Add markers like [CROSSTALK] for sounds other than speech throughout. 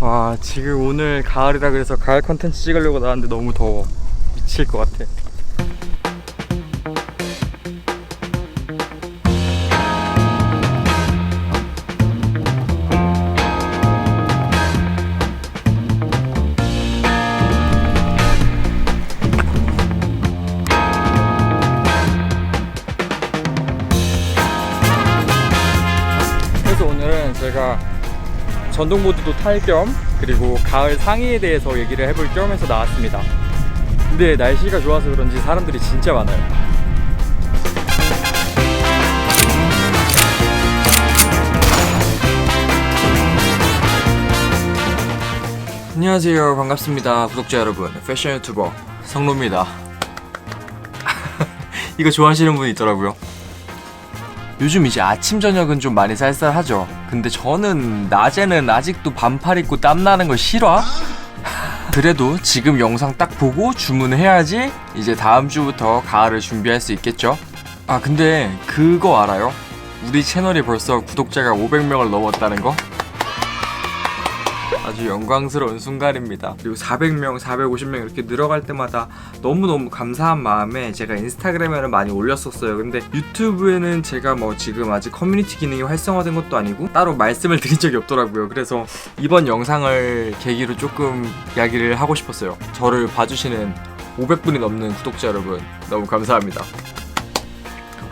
와 지금 오늘 가을이라 그래서 가을 컨텐츠 찍으려고 나왔는데 너무 더워. 미칠 것 같아. 그래서 오늘은 제가 전동보드도 탈 겸 그리고 가을 상의에 대해서 얘기를 해볼 겸 해서 나왔습니다. 근데 날씨가 좋아서 그런지 사람들이 진짜 많아요. 안녕하세요. 반갑습니다. 구독자 여러분. 패션 유튜버 성로입니다. [LAUGHS] 이거 좋아하시는 분이 있더라고요. 요즘 이제 아침 저녁은 좀 많이 쌀쌀하죠. 근데 저는 낮에는 아직도 반팔 입고 땀 나는 거 싫어. [LAUGHS] 그래도 지금 영상 딱 보고 주문해야지 이제 다음 주부터 가을을 준비할 수 있겠죠. 아 근데 그거 알아요? 우리 채널이 벌써 구독자가 500명을 넘었다는 거? 아주 영광스러운 순간입니다. 그리고 400명, 450명 이렇게 늘어갈 때마다 너무너무 감사한 마음에 제가 인스타그램에는 많이 올렸었어요. 근데 유튜브에는 제가 뭐 지금 아직 커뮤니티 기능이 활성화된 것도 아니고 따로 말씀을 [LAUGHS] 드린 적이 없더라고요. 그래서 이번 영상을 계기로 조금 이야기를 하고 싶었어요. 저를 봐주시는 500분이 넘는 구독자 여러분 너무 감사합니다.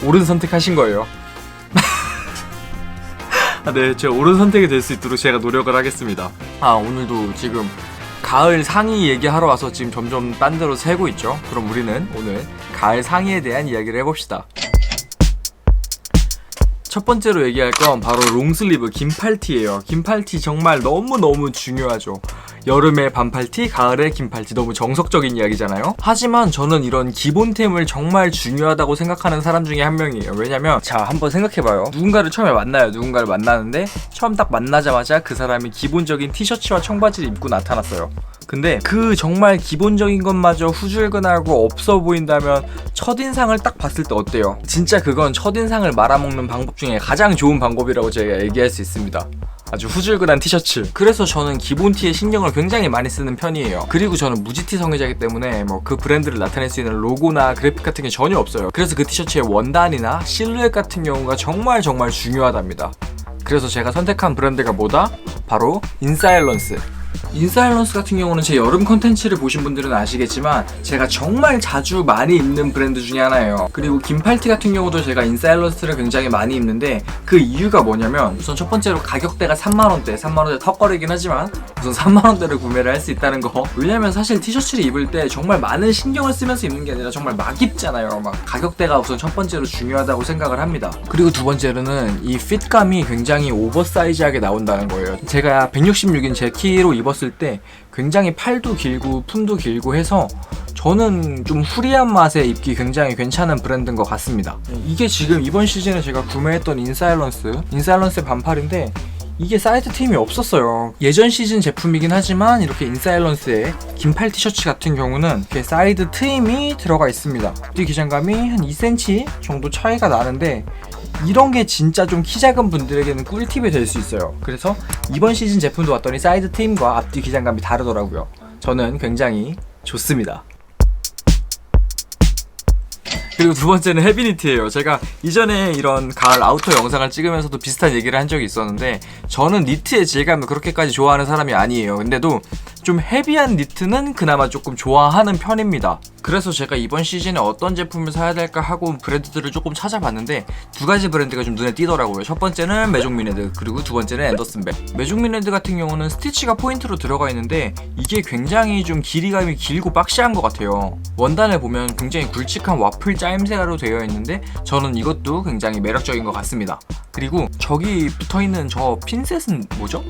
옳은 선택하신 거예요. 아, 네, 제가 옳은 선택이 될 수 있도록 제가 노력을 하겠습니다. 아, 오늘도 지금 가을 상의 얘기하러 와서 지금 점점 딴 데로 새고 있죠. 그럼 우리는 오늘 가을 상의에 대한 이야기를 해봅시다. 첫 번째로 얘기할 건 바로 롱슬리브 긴 팔티예요. 긴 팔티 정말 너무너무 중요하죠. 여름에 반팔티, 가을에 긴 팔티 너무 정석적인 이야기잖아요. 하지만 저는 이런 기본템을 정말 중요하다고 생각하는 사람 중에 한 명이에요. 왜냐면 자 한번 생각해봐요. 누군가를 처음에 만나요. 누군가를 만나는데 처음 딱 만나자마자 그 사람이 기본적인 티셔츠와 청바지를 입고 나타났어요. 근데 그 정말 기본적인 것마저 후줄근하고 없어 보인다면 첫인상을 딱 봤을 때 어때요? 진짜 그건 첫인상을 말아먹는 방법 중에 가장 좋은 방법이라고 제가 얘기할 수 있습니다. 아주 후줄근한 티셔츠. 그래서 저는 기본 티에 신경을 굉장히 많이 쓰는 편이에요. 그리고 저는 무지티 성애자이기 때문에 뭐 그 브랜드를 나타낼 수 있는 로고나 그래픽 같은 게 전혀 없어요. 그래서 그 티셔츠의 원단이나 실루엣 같은 경우가 정말 정말 중요하답니다. 그래서 제가 선택한 브랜드가 뭐다? 바로 인사일런스. 인사일런스 같은 경우는 제 여름 컨텐츠를 보신 분들은 아시겠지만 제가 정말 자주 많이 입는 브랜드 중에 하나예요. 그리고 긴팔티 같은 경우도 제가 인사일런스를 굉장히 많이 입는데 그 이유가 뭐냐면 우선 첫 번째로 가격대가 3만원대, 3만원대 턱걸이긴 하지만 우선 3만원대를 구매를 할 수 있다는 거. 왜냐면 사실 티셔츠를 입을 때 정말 많은 신경을 쓰면서 입는 게 아니라 정말 막 입잖아요. 막 가격대가 우선 첫 번째로 중요하다고 생각을 합니다. 그리고 두 번째로는 이 핏감이 굉장히 오버사이즈하게 나온다는 거예요. 제가 166인 제 키로 입었을 때 굉장히 팔도 길고 품도 길고 해서 저는 좀 후리한 맛에 입기 굉장히 괜찮은 브랜드인 것 같습니다. 이게 지금 이번 시즌에 제가 구매했던 인사일런스, 인사일런스의 반팔인데 이게 사이드 팀이 없었어요. 예전 시즌 제품이긴 하지만 이렇게 인사일런스의 긴팔 티셔츠 같은 경우는 이렇게 사이드 트임이 들어가 있습니다. 뒤 기장감이 한 2cm 정도 차이가 나는데 이런 게 진짜 좀 키 작은 분들에게는 꿀팁이 될 수 있어요. 그래서 이번 시즌 제품도 왔더니 사이드 트임과 앞뒤 기장감이 다르더라고요. 저는 굉장히 좋습니다. 그리고 두 번째는 헤비니트예요. 제가 이전에 이런 가을 아우터 영상을 찍으면서도 비슷한 얘기를 한 적이 있었는데 저는 니트의 질감을 그렇게까지 좋아하는 사람이 아니에요. 근데도 좀 헤비한 니트는 그나마 조금 좋아하는 편입니다. 그래서 제가 이번 시즌에 어떤 제품을 사야 될까 하고 브랜드들을 조금 찾아봤는데 두 가지 브랜드가 좀 눈에 띄더라고요. 첫 번째는 메종미네드 그리고 두 번째는 앤더슨백. 메종미네드 같은 경우는 스티치가 포인트로 들어가 있는데 이게 굉장히 좀 길이감이 길고 박시한 것 같아요. 원단을 보면 굉장히 굵직한 와플 짜임새로 되어 있는데 저는 이것도 굉장히 매력적인 것 같습니다. 그리고 저기 붙어 있는 저 핀셋은 뭐죠?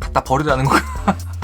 갖다 버리라는 거. [LAUGHS]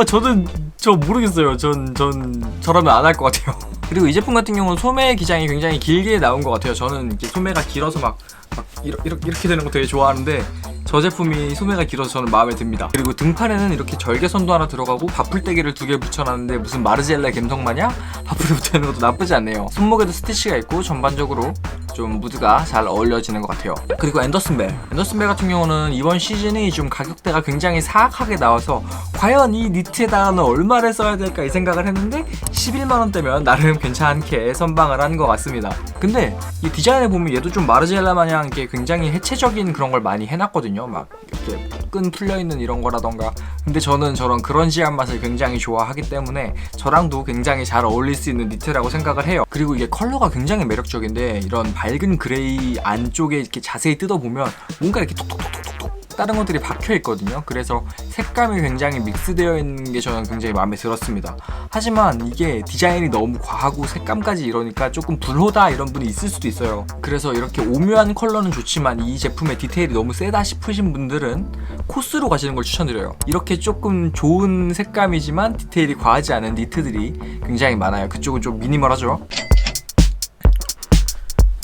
아 저는 저 모르겠어요. 전 전 저라면 안 할 것 같아요. [LAUGHS] 그리고 이 제품 같은 경우는 소매 기장이 굉장히 길게 나온 것 같아요. 저는 이렇게 소매가 길어서 막, 막 이렇게, 이렇게 되는 거 되게 좋아하는데 저 제품이 소매가 길어서 저는 마음에 듭니다. 그리고 등판에는 이렇게 절개선도 하나 들어가고 바풀대기를 두 개 붙여놨는데 무슨 마르지엘라 갬성 마냥 바풀이 붙어있는 것도 나쁘지 않네요. 손목에도 스티치가 있고 전반적으로 좀 무드가 잘 어울려지는 것 같아요. 그리고 앤더슨 벨. 앤더슨 벨 같은 경우는 이번 시즌이 좀 가격대가 굉장히 사악하게 나와서 과연 이 니트에다가는 얼마를 써야 될까 이 생각을 했는데 11만 원대면 나름 괜찮게 선방을 한 것 같습니다. 근데 이 디자인을 보면 얘도 좀 마르젤라 마냥 이렇게 굉장히 해체적인 그런 걸 많이 해놨거든요. 막 이렇게 끈 풀려 있는 이런 거라던가. 근데 저는 저런 그런지한 맛을 굉장히 좋아하기 때문에 저랑도 굉장히 잘 어울릴 수 있는 니트라고 생각을 해요. 그리고 이게 컬러가 굉장히 매력적인데 이런 밝은 그레이 안쪽에 이렇게 자세히 뜯어보면 뭔가 이렇게 톡톡톡톡톡 다른 것들이 박혀 있거든요. 그래서 색감이 굉장히 믹스되어 있는 게 저는 굉장히 마음에 들었습니다. 하지만 이게 디자인이 너무 과하고 색감까지 이러니까 조금 불호다 이런 분이 있을 수도 있어요. 그래서 이렇게 오묘한 컬러는 좋지만 이 제품의 디테일이 너무 세다 싶으신 분들은 코스로 가시는 걸 추천드려요. 이렇게 조금 좋은 색감이지만 디테일이 과하지 않은 니트들이 굉장히 많아요. 그쪽은 좀 미니멀하죠.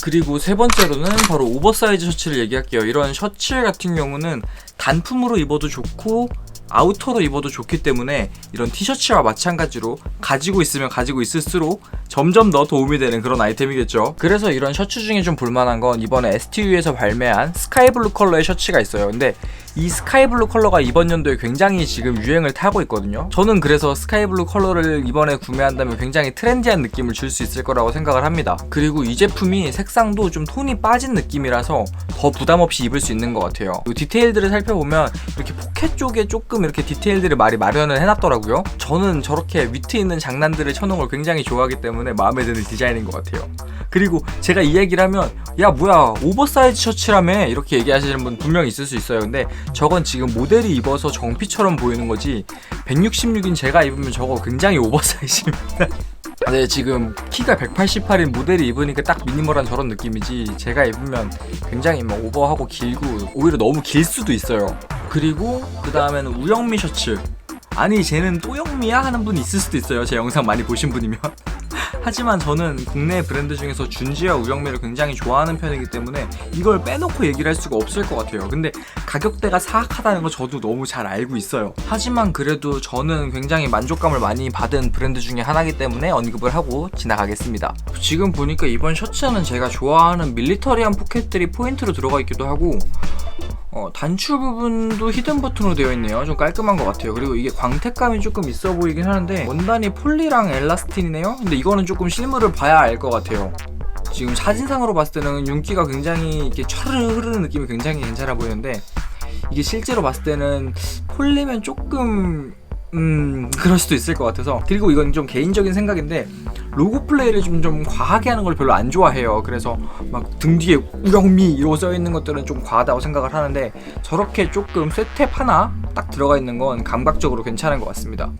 그리고 세 번째로는 바로 오버사이즈 셔츠를 얘기할게요. 이런 셔츠 같은 경우는 단품으로 입어도 좋고 아우터로 입어도 좋기 때문에 이런 티셔츠와 마찬가지로 가지고 있으면 가지고 있을수록 점점 더 도움이 되는 그런 아이템이겠죠. 그래서 이런 셔츠 중에 좀 볼만한 건 이번에 STU에서 발매한 스카이블루 컬러의 셔츠가 있어요. 근데 이 스카이블루 컬러가 이번 연도에 굉장히 지금 유행을 타고 있거든요. 저는 그래서 스카이블루 컬러를 이번에 구매한다면 굉장히 트렌디한 느낌을 줄 수 있을 거라고 생각을 합니다. 그리고 이 제품이 색상도 좀 톤이 빠진 느낌이라서 더 부담 없이 입을 수 있는 것 같아요. 디테일들을 살펴보면 이렇게 포켓 쪽에 조금 이렇게 디테일들을 많이 마련을 해놨더라고요. 저는 저렇게 위트 있는 장난들을 쳐놓은 걸 굉장히 좋아하기 때문에 마음에 드는 디자인인 것 같아요. 그리고 제가 이 얘기를 하면 야 뭐야 오버사이즈 셔츠라며 이렇게 얘기하시는 분 분명히 있을 수 있어요. 근데 저건 지금 모델이 입어서 정피처럼 보이는 거지 166인 제가 입으면 저거 굉장히 오버사이즈입니다. 네 지금 키가 188인 모델이 입으니까 딱 미니멀한 저런 느낌이지 제가 입으면 굉장히 막 오버하고 길고 오히려 너무 길 수도 있어요. 그리고 그 다음에는 우영미 셔츠. 아니 쟤는 또영미야? 하는 분이 있을 수도 있어요. 제 영상 많이 보신 분이면 하지만 저는 국내 브랜드 중에서 준지와 우영미를 굉장히 좋아하는 편이기 때문에 이걸 빼놓고 얘기를 할 수가 없을 것 같아요. 근데 가격대가 사악하다는 거 저도 너무 잘 알고 있어요. 하지만 그래도 저는 굉장히 만족감을 많이 받은 브랜드 중에 하나이기 때문에 언급을 하고 지나가겠습니다. 지금 보니까 이번 셔츠는 제가 좋아하는 밀리터리한 포켓들이 포인트로 들어가 있기도 하고 어, 단추 부분도 히든 버튼으로 되어 있네요. 좀 깔끔한 것 같아요. 그리고 이게 광택감이 조금 있어 보이긴 하는데 원단이 폴리랑 엘라스틴이네요. 근데 이거는 조금 실물을 봐야 알 것 같아요. 지금 사진상으로 봤을 때는 윤기가 굉장히 이렇게 차르르 흐르는 느낌이 굉장히 괜찮아 보이는데 이게 실제로 봤을 때는 폴리면 조금 음 그럴 수도 있을 것 같아서 그리고 이건 좀 개인적인 생각인데 로고 플레이를 좀, 좀 과하게 하는 걸 별로 안 좋아해요. 그래서 막 등 뒤에 우영미 이러고 써 있는 것들은 좀 과하다고 생각을 하는데 저렇게 조금 쇠탭 하나 딱 들어가 있는 건 감각적으로 괜찮은 것 같습니다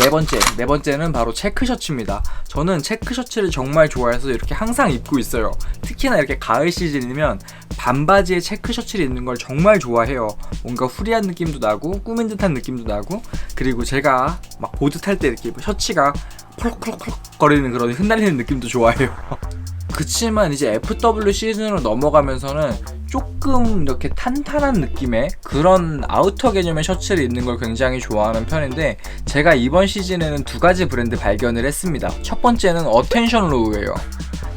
네 번째, 네 번째는 바로 체크 셔츠입니다. 저는 체크 셔츠를 정말 좋아해서 이렇게 항상 입고 있어요. 특히나 이렇게 가을 시즌이면 반바지에 체크 셔츠를 입는 걸 정말 좋아해요. 뭔가 후리한 느낌도 나고 꾸민 듯한 느낌도 나고 그리고 제가 막 보드 탈 때 이렇게 셔츠가 펄럭펄럭펄럭 거리는 그런 흩날리는 느낌도 좋아해요. [LAUGHS] 그치만 이제 FW 시즌으로 넘어가면서는 조금 이렇게 탄탄한 느낌의 그런 아우터 개념의 셔츠를 입는 걸 굉장히 좋아하는 편인데 제가 이번 시즌에는 두 가지 브랜드 발견을 했습니다. 첫 번째는 어텐션 로우예요.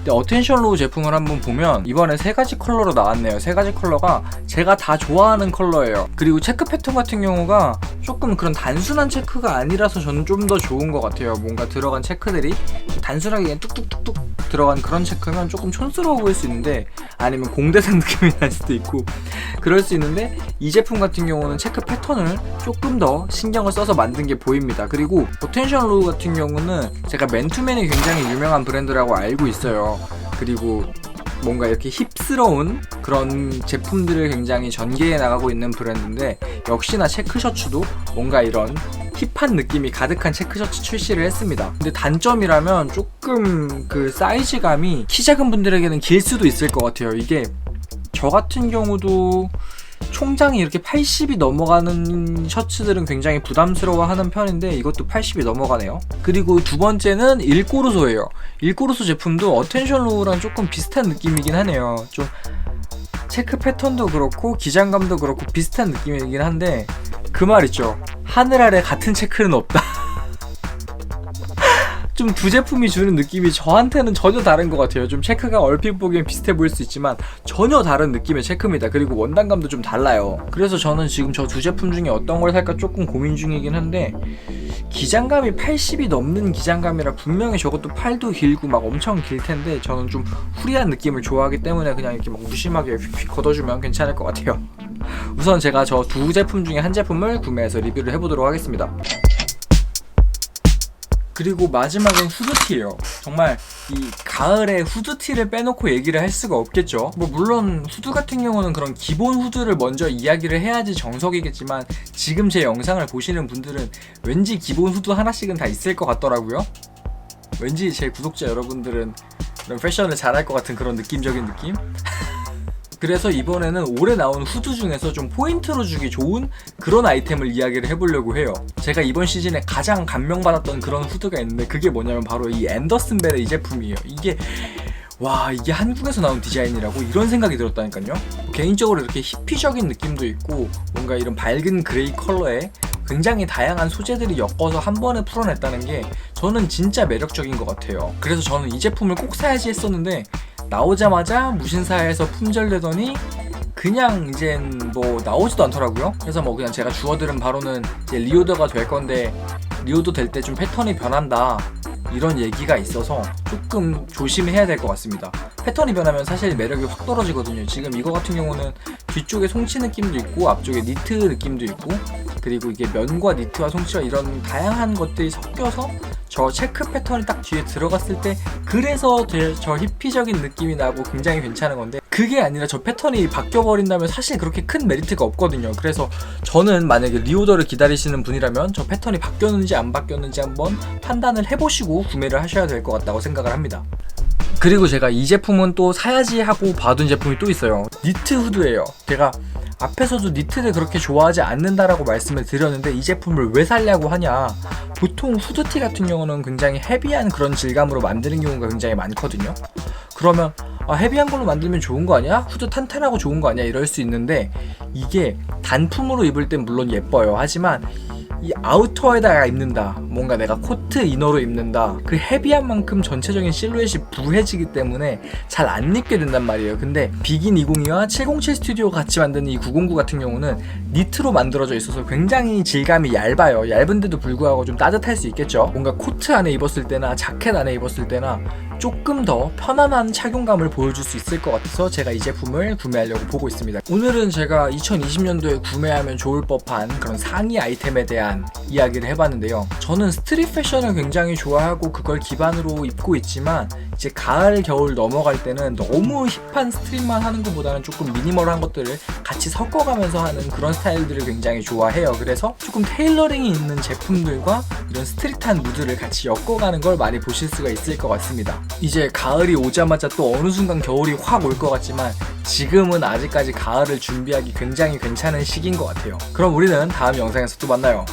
어텐션 로우 제품을 한번 보면 이번에 세 가지 컬러로 나왔네요. 세 가지 컬러가 제가 다 좋아하는 컬러예요. 그리고 체크 패턴 같은 경우가 조금 그런 단순한 체크가 아니라서 저는 좀 더 좋은 것 같아요. 뭔가 들어간 체크들이 단순하게 그냥 뚝뚝뚝뚝 들어간 그런 체크면 조금 촌스러워 보일 수 있는데 아니면 공대생 [LAUGHS] 느낌이 날 수도 있고 그럴 수 있는데 이 제품 같은 경우는 체크 패턴을 조금 더 신경을 써서 만든 게 보입니다. 그리고 포텐셜 로우 같은 경우는 제가 맨투맨이 굉장히 유명한 브랜드라고 알고 있어요. 그리고 뭔가 이렇게 힙스러운 그런 제품들을 굉장히 전개해 나가고 있는 브랜드인데 역시나 체크 셔츠도 뭔가 이런 힙한 느낌이 가득한 체크 셔츠 출시를 했습니다. 근데 단점이라면 조금 그 사이즈감이 키 작은 분들에게는 길 수도 있을 것 같아요. 이게 저 같은 경우도 총장이 이렇게 80이 넘어가는 셔츠들은 굉장히 부담스러워하는 편인데 이것도 80이 넘어가네요. 그리고 두 번째는 일꼬르소예요. 일꼬르소 제품도 어텐션 로우랑 조금 비슷한 느낌이긴 하네요. 좀 체크 패턴도 그렇고 기장감도 그렇고 비슷한 느낌이긴 한데 그 말 있죠. 하늘 아래 같은 체크는 없다. [LAUGHS] 좀좀두 제품이 주는 느낌이 저한테는 전혀 다른 것 같아요. 좀 체크가 얼핏 보기엔 비슷해 보일 수 있지만 전혀 다른 느낌의 체크입니다. 그리고 원단감도 좀 달라요. 그래서 저는 지금 저 두 제품 중에 어떤 걸 살까 조금 고민 중이긴 한데 기장감이 80이 넘는 기장감이라 분명히 저것도 팔도 길고 막 엄청 길 텐데 저는 좀 후리한 느낌을 좋아하기 때문에 그냥 이렇게 막 무심하게 휙휙 걷어주면 괜찮을 것 같아요. 우선 제가 저 두 제품 중에 한 제품을 구매해서 리뷰를 해보도록 하겠습니다. 그리고 마지막은 후드티예요. 정말 이 가을에 후드티를 빼놓고 얘기를 할 수가 없겠죠. 뭐 물론 후드 같은 경우는 그런 기본 후드를 먼저 이야기를 해야지 정석이겠지만 지금 제 영상을 보시는 분들은 왠지 기본 후드 하나씩은 다 있을 것 같더라고요. 왠지 제 구독자 여러분들은 이런 패션을 잘할 것 같은 그런 느낌적인 느낌? 그래서 이번에는 올해 나온 후드 중에서 좀 포인트로 주기 좋은 그런 아이템을 이야기를 해보려고 해요. 제가 이번 시즌에 가장 감명받았던 그런 후드가 있는데 그게 뭐냐면 바로 이 앤더슨 벨의 이 제품이에요. 이게 와 이게 한국에서 나온 디자인이라고 이런 생각이 들었다니까요. 개인적으로 이렇게 히피적인 느낌도 있고 뭔가 이런 밝은 그레이 컬러에 굉장히 다양한 소재들이 엮어서 한 번에 풀어냈다는 게 저는 진짜 매력적인 것 같아요. 그래서 저는 이 제품을 꼭 사야지 했었는데 나오자마자 무신사에서 품절되더니 그냥 이젠 뭐 나오지도 않더라고요. 그래서 뭐 그냥 제가 주워들은 바로는 이제 리오더가 될 건데 리오더 될 때 좀 패턴이 변한다. 이런 얘기가 있어서 조금 조심해야 될 것 같습니다. 패턴이 변하면 사실 매력이 확 떨어지거든요. 지금 이거 같은 경우는 뒤쪽에 송치 느낌도 있고 앞쪽에 니트 느낌도 있고 그리고 이게 면과 니트와 송치와 이런 다양한 것들이 섞여서 저 체크 패턴이 딱 뒤에 들어갔을 때 그래서 되- 저 히피적인 느낌이 나고 굉장히 괜찮은 건데 그게 아니라 저 패턴이 바뀌어 버린다면 사실 그렇게 큰 메리트가 없거든요. 그래서 저는 만약에 리오더를 기다리시는 분이라면 저 패턴이 바뀌었는지 안 바뀌었는지 한번 판단을 해보시고 구매를 하셔야 될 것 같다고 생각을 합니다. 그리고 제가 이 제품은 또 사야지 하고 봐둔 제품이 또 있어요. 니트 후드예요. 제가 앞에서도 니트를 그렇게 좋아하지 않는다라고 말씀을 드렸는데 이 제품을 왜 살려고 하냐. 보통 후드티 같은 경우는 굉장히 헤비한 그런 질감으로 만드는 경우가 굉장히 많거든요. 그러면 아, 헤비한 걸로 만들면 좋은 거 아니야? 후드 탄탄하고 좋은 거 아니야? 이럴 수 있는데 이게 단품으로 입을 땐 물론 예뻐요. 하지만 이 아우터에다가 입는다. 뭔가 내가 코트 이너로 입는다. 그 헤비한 만큼 전체적인 실루엣이 부해지기 때문에 잘 안 입게 된단 말이에요. 근데 비긴 202와 707 스튜디오 같이 만드는 이909 같은 경우는 니트로 만들어져 있어서 굉장히 질감이 얇아요. 얇은데도 불구하고 좀 따뜻할 수 있겠죠. 뭔가 코트 안에 입었을 때나 자켓 안에 입었을 때나 조금 더 편안한 착용감을 보여줄 수 있을 것 같아서 제가 이 제품을 구매하려고 보고 있습니다. 오늘은 제가 2020년도에 구매하면 좋을 법한 그런 상의 아이템에 대한 이야기를 해봤는데요. 저는 스트릿 패션을 굉장히 좋아하고 그걸 기반으로 입고 있지만 이제 가을 겨울 넘어갈 때는 너무 힙한 스트릿만 하는 것보다는 조금 미니멀한 것들을 같이 섞어가면서 하는 그런 스타일들을 굉장히 좋아해요. 그래서 조금 테일러링이 있는 제품들과 이런 스트릿한 무드를 같이 엮어가는 걸 많이 보실 수가 있을 것 같습니다. 이제 가을이 오자마자 또 어느 순간 겨울이 확 올 것 같지만 지금은 아직까지 가을을 준비하기 굉장히 괜찮은 시기인 것 같아요. 그럼 우리는 다음 영상에서 또 만나요.